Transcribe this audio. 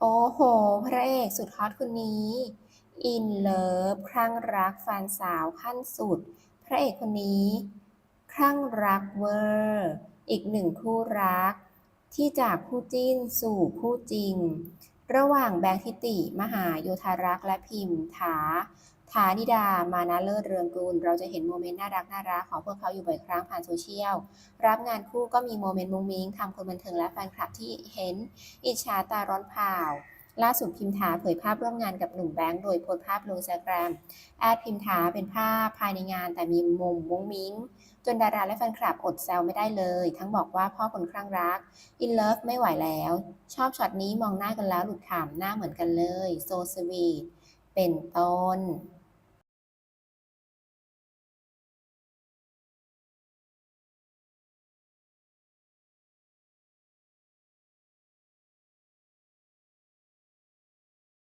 โอ้โห พระเอกสุดฮอตคนนี้ อินเลิฟคลั่งรักแฟนสาวขั้นสุด พระเอกคนนี้ คลั่งรักเวอร์ อีกหนึ่งคู่รัก ที่จากคู่จิ้นสู่คู่จริง ระหว่างแบงค์ทิติ มหาโยธารักษ์และพิมพ์ถาฐานิดา มานะเลิศเรืองกุล เราจะเห็นโมเมนต์น่ารักน่ารักของพวกเขาอยู่บ่อยครั้งผ่านโซเชียล รับงานคู่ก็มีโมเมนต์มุ้งมิ้งทำคนบันเทิงและแฟนคลับที่เห็น อิจฉาตาร้อนเผา ล่าสุดพิมถาเผยภาพร่วมงานกับหนุ่มแบงค์โดยโพสภาพลงสตาแกรมแอดพิมถาเป็นภาพภายในงานแต่มีมุมมุ้งมิ้ง จนดาราและแฟนคลับอดแซวไม่ได้เลย ทั้งบอกว่าพ่อคนคลั่งรัก อินเลิฟไม่ไหวแล้ว ชอบช็อตนี้มองหน้ากันแล้วหลุดขำหน้าเหมือนกันเลย โซสวีทเป็นต้น